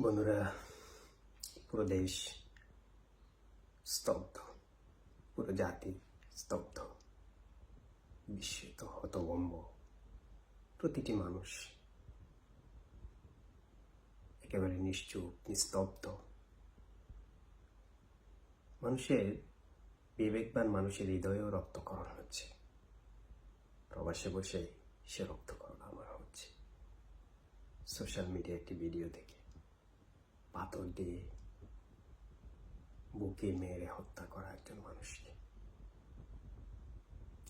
বন্ধুরা, পুরো দেশ স্তব্ধ, পুরো জাতি স্তব্ধ, বিস্মিত হতভম্ব প্রতিটি মানুষ একেবারে নিশ্চুপ, নিস্তব্ধ। মানুষের বিবেকবান মানুষের হৃদয়েও রক্তকরণ হচ্ছে। প্রবাসে বসে সে রক্তকরণ আমার হচ্ছে। সোশ্যাল মিডিয়া একটি ভিডিও দেখে পাথর দিয়ে বুকে মেরে হত্যা করা একজন মানুষকে।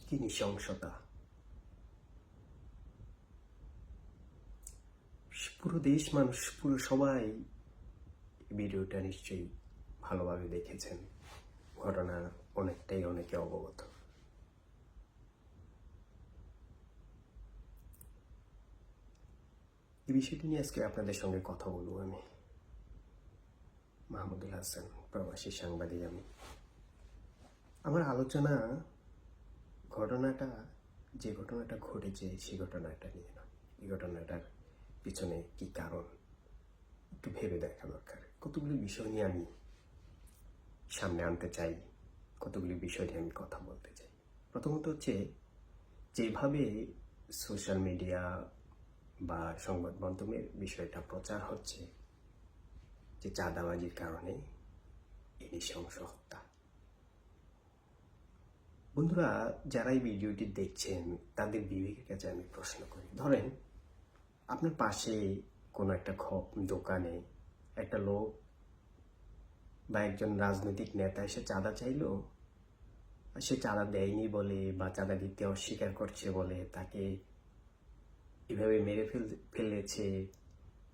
কি নৃশংসতা। পুরো দেশ মানুষ, পুরো সবাই ভিডিওটা নিশ্চয়ই ভালোভাবে দেখেছেন। ঘটনা অনেকটাই অনেকে অবগত। এই বিষয়টি নিয়ে আজকে আপনাদের সঙ্গে কথা বলব আমি। মাহমুদুল হাসান, প্রবাসী সাংবাদিক আমি। আমার আলোচনা ঘটনাটা, যে ঘটনাটা ঘটেছে সেই ঘটনাটা নিয়ে না। এই ঘটনাটার পিছনে কি কারণ? একটু ভেবে দেখা দরকার। কতগুলি বিষয় নিয়ে আমি সামনে আনতে চাই, কতগুলি বিষয় নিয়ে আমি কথা বলতে চাই। প্রথমত হচ্ছে, যেভাবে সোশ্যাল মিডিয়া বা সংবাদ মাধ্যমের বিষয়টা প্রচার হচ্ছে যে চাঁদাবাজির কারণে এই নৃশংস হত্যা। বন্ধুরা, যারা এই ভিডিওটি দেখছেন, তাদের বিবেকের কাছে আমি প্রশ্ন করি। ধরেন, আপনার পাশে কোনো একটা দোকানে একটা লোক বা একজন রাজনৈতিক নেতা এসে চাঁদা চাইলো, আর সে চাঁদা দেয়নি বলে বা চাঁদা দিতে অস্বীকার করছে বলে তাকে এভাবে মেরে ফেল, ফেলেছে,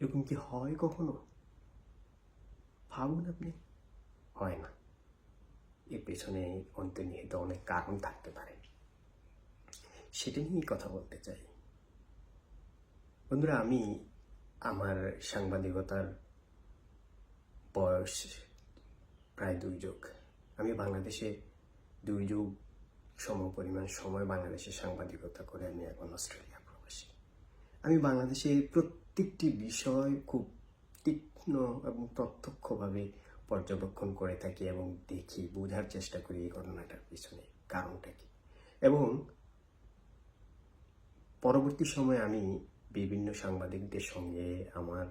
এরকম কি হয় কখনো? ভাবুন আপনি। হয় না। এর পেছনে অন্তর্নিহিত অনেক কারণ থাকতে পারে। সেটা নিয়েই কথা বলতে চাই। বন্ধুরা, আমি আমার সাংবাদিকতার বয়স প্রায় দুই যুগ। আমি বাংলাদেশে দুই যুগ সম পরিমাণ সময় বাংলাদেশে সাংবাদিকতা করে আমি এখন অস্ট্রেলিয়া প্রবাসী। আমি বাংলাদেশে প্রত্যেকটি বিষয় খুব তীক্ষ্ণ এবং প্রত্যক্ষভাবে পর্যবেক্ষণ করে থাকি এবং দেখি, বোঝার চেষ্টা করি এই ঘটনাটার পিছনে কারণটা কি। এবং পরবর্তী সময়ে আমি বিভিন্ন সাংবাদিকদের সঙ্গে আমার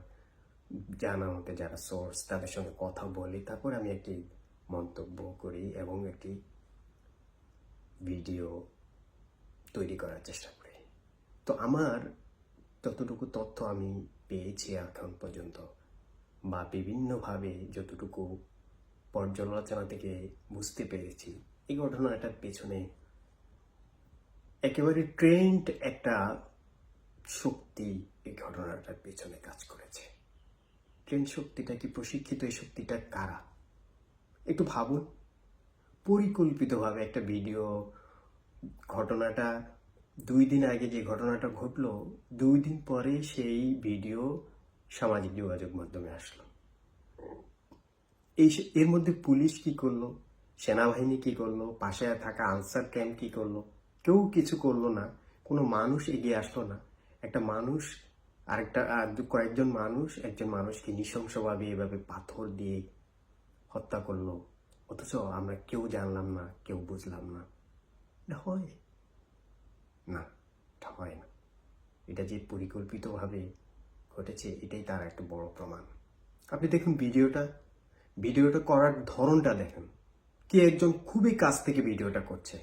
জানা মতে যারা সোর্স তাদের সঙ্গে কথা বলি, তারপর আমি একটি মন্তব্য করি এবং একটি ভিডিও তৈরি করার চেষ্টা করি। তো আমার যতটুকু তথ্য আমি পেয়েছি এখন পর্যন্ত বা বিভিন্নভাবে যতটুকু পর্যালোচনা থেকে বুঝতে পেরেছি, এই ঘটনাটার পেছনে একেবারে ট্রেন্ড একটা শক্তি এই ঘটনাটার পেছনে কাজ করেছে। ট্রেন্ড শক্তিটা কি প্রশিক্ষিত এই শক্তিটা কারা? একটু ভাবুন। পরিকল্পিতভাবে একটা ভিডিও, ঘটনাটা দুই দিন আগে যে ঘটনাটা ঘটলো, দুই দিন পরে সেই ভিডিও সামাজিক যোগাযোগ মাধ্যমে আসলো। এই এর মধ্যে পুলিশ কি করল? সেনাবাহিনী কি করল? পাশে থাকা আনসার ক্যাম্প কি করল? কেউ কিছু করল না। কোনো মানুষ এগিয়ে আসলো না। একটা মানুষ, আরেকটা কয়েকজন মানুষ একজন মানুষকে নৃশংসভাবে এভাবে পাথর দিয়ে হত্যা করল। অথচ আমরা কেউ জানলাম না, কেউ বুঝলাম না। এটা হয়? না, এটা হয় না। এটা যে পরিকল্পিতভাবে ঘটেছে, এটাই তার একটা বড় প্রমাণ। আপনি দেখুন ভিডিওটা ভিডিওটা করার ধরনটা দেখেন। কে একজন খুবই কাছ থেকে ভিডিওটা করছে।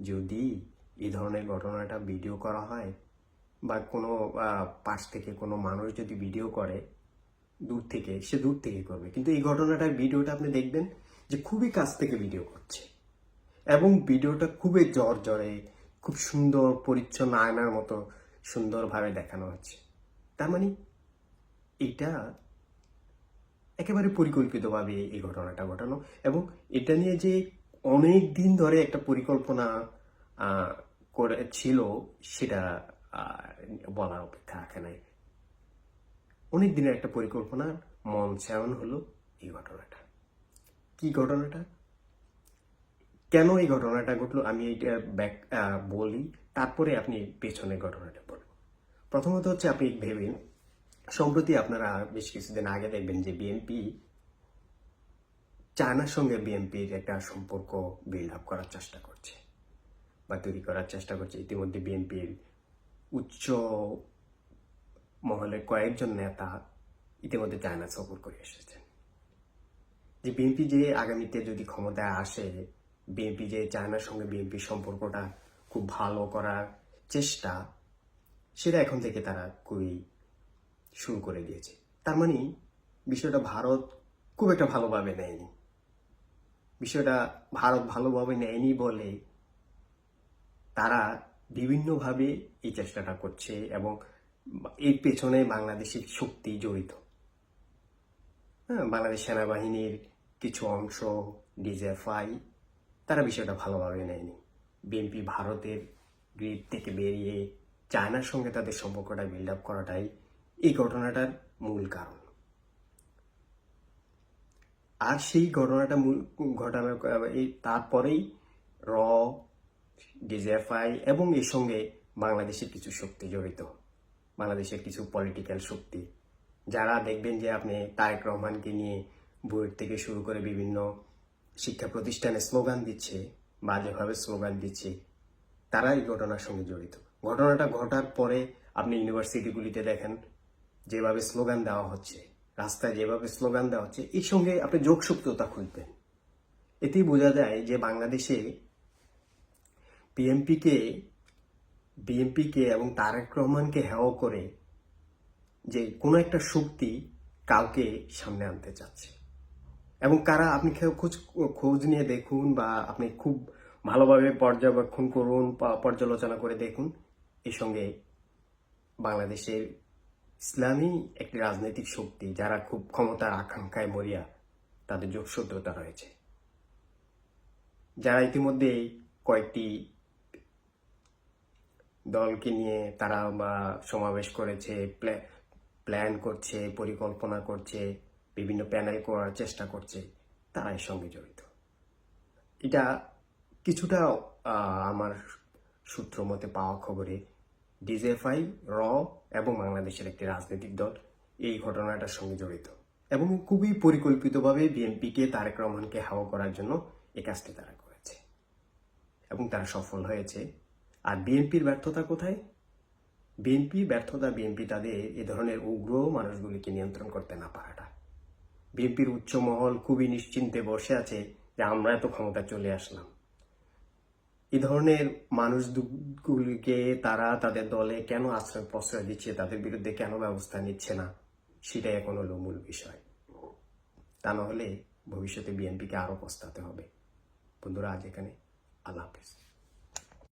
যদি এই ধরনের ঘটনাটা ভিডিও করা হয় বা কোনো পাশ থেকে কোনো মানুষ যদি ভিডিও করে, দূর থেকে, সে দূর থেকে করবে। কিন্তু এই ঘটনাটার ভিডিওটা আপনি দেখবেন যে খুবই কাছ থেকে ভিডিও করছে। এবং ভিডিওটা খুবই জ্বর জ্বরে খুব সুন্দর, পরিচ্ছন্ন আয়নার মতো সুন্দরভাবে দেখানো হচ্ছে। তার মানে এটা একেবারে পরিকল্পিতভাবে এই ঘটনাটা ঘটানো এবং এটা নিয়ে যে অনেক দিন ধরে একটা পরিকল্পনা করে ছিল, সেটা বলার অপেক্ষা রাখে নাই। অনেক দিনের একটা পরিকল্পনার মঞ্চায়ন হলো এই ঘটনাটা। কি ঘটনাটা? কেন এই ঘটনাটা ঘটলো আমি এইটা ব্যাক বলি, তারপরে আপনি পেছনে ঘটনাটা বলব প্রথমত হচ্ছে আপনি ভেবেন, সম্প্রতি আপনারা বেশ কিছুদিন আগে দেখবেন যে বিএনপি চায়নার সঙ্গে বিএনপির একটা সম্পর্ক বিল্ড আপ করার চেষ্টা করছে বা তৈরি করার চেষ্টা করছে। ইতিমধ্যে বিএনপির উচ্চ মহলের কয়েকজন নেতা ইতিমধ্যে চায়না সফর করে এসেছেন। যে বিএনপি যে আগামীতে যদি ক্ষমতায় আসে বিএনপি যে চায়নার সঙ্গে বিএনপির সম্পর্কটা খুব ভালো করার চেষ্টা সেটা এখন থেকে তারা খুবই শুরু করে দিয়েছে। তার মানে বিষয়টা ভারত খুব একটা ভালোভাবে নেয়নি। বিষয়টা ভারত ভালোভাবে নেয়নি বলে তারা বিভিন্নভাবে এই চেষ্টাটা করছে এবং এর পেছনে বাংলাদেশের শক্তি জড়িত। হ্যাঁ বাংলাদেশ সেনাবাহিনীর কিছু অংশ ডিজেফআই তারা বিষয়টা ভালোভাবে নেয়নি। বিএনপি ভারতের গ্রিড থেকে বেরিয়ে চায়নার সঙ্গে তাদের সম্পর্কটা বিল্ড আপ করাটাই এই ঘটনাটার মূল কারণ। আর সেই ঘটনাটা মূল ঘটনা, এই তারপরেই র ডিজেফআই এবং এর সঙ্গে বাংলাদেশের কিছু শক্তি জড়িত, বাংলাদেশের কিছু পলিটিক্যাল শক্তি। যারা দেখবেন যে আপনি তারেক রহমানকে নিয়ে বইয়ের থেকে শুরু করে বিভিন্ন শিক্ষা প্রতিষ্ঠানে স্লোগান দিচ্ছে, বাজেভাবে স্লোগান দিচ্ছে, তারা এই ঘটনার সঙ্গে জড়িত। ঘটনাটা ঘটার পরে আপনি ইউনিভার্সিটিগুলিতে দেখেন, যেভাবে স্লোগান দেওয়া হচ্ছে, রাস্তায় যেভাবে স্লোগান দেওয়া হচ্ছে, এর সঙ্গে আপনি যোগসূত্রতা খুঁজবেন। এতেই বোঝা যায় যে বাংলাদেশে বিএনপিকে বিএনপিকে এবং তারেক রহমানকে হেও করে যে কোনো একটা শক্তি কাউকে সামনে আনতে চাচ্ছে। এবং কারা, আপনি খোঁজ খোঁজ নিয়ে দেখুন বা আপনি খুব ভালোভাবে পর্যবেক্ষণ করুন পর্যালোচনা করে দেখুন এর সঙ্গে বাংলাদেশের ইসলামী একটি রাজনৈতিক শক্তি যারা খুব ক্ষমতার আকাঙ্ক্ষায় মরিয়া, তাদের যোগসূত্রতা রয়েছে। যারা ইতিমধ্যে কয়েকটি দলকে নিয়ে তারা বা সমাবেশ করেছে প্ল্যা- প্ল্যান করছে, পরিকল্পনা করছে, বিভিন্ন প্যানেল করার চেষ্টা করছে, তারা এর সঙ্গে জড়িত। এটা কিছুটা আমার সূত্র মতে পাওয়া খবরে ডিজেফআই র এবং বাংলাদেশের একটি রাজনৈতিক দল এই ঘটনাটার সঙ্গে জড়িত এবং খুবই পরিকল্পিতভাবে বিএনপিকে তারেক রহমানকে হাওয়া করার জন্য এই কাজটি তারা করেছে এবং তারা সফল হয়েছে। আর বিএনপির ব্যর্থতা কোথায়? বিএনপি ব্যর্থতা, বিএনপি তাদের এ ধরনের উগ্র মানুষগুলিকে নিয়ন্ত্রণ করতে না পারাটা। বিএনপির উচ্চ মহল খুবই নিশ্চিন্তে বসে আছে যে আমরা এত ক্ষমতা চলে আসলাম। এই ধরনের মানুষগুলিকে তারা তাদের দলে কেন আশ্রয় প্রশ্রয় দিচ্ছে, তাদের বিরুদ্ধে কেন ব্যবস্থা নিচ্ছে না, সেটাই এখন হলো মূল বিষয়। তা নাহলে ভবিষ্যতে বিএনপিকে আরও পস্তাতে হবে। বন্ধুরা, আজ এখানে আল্লাহ হাফিজ।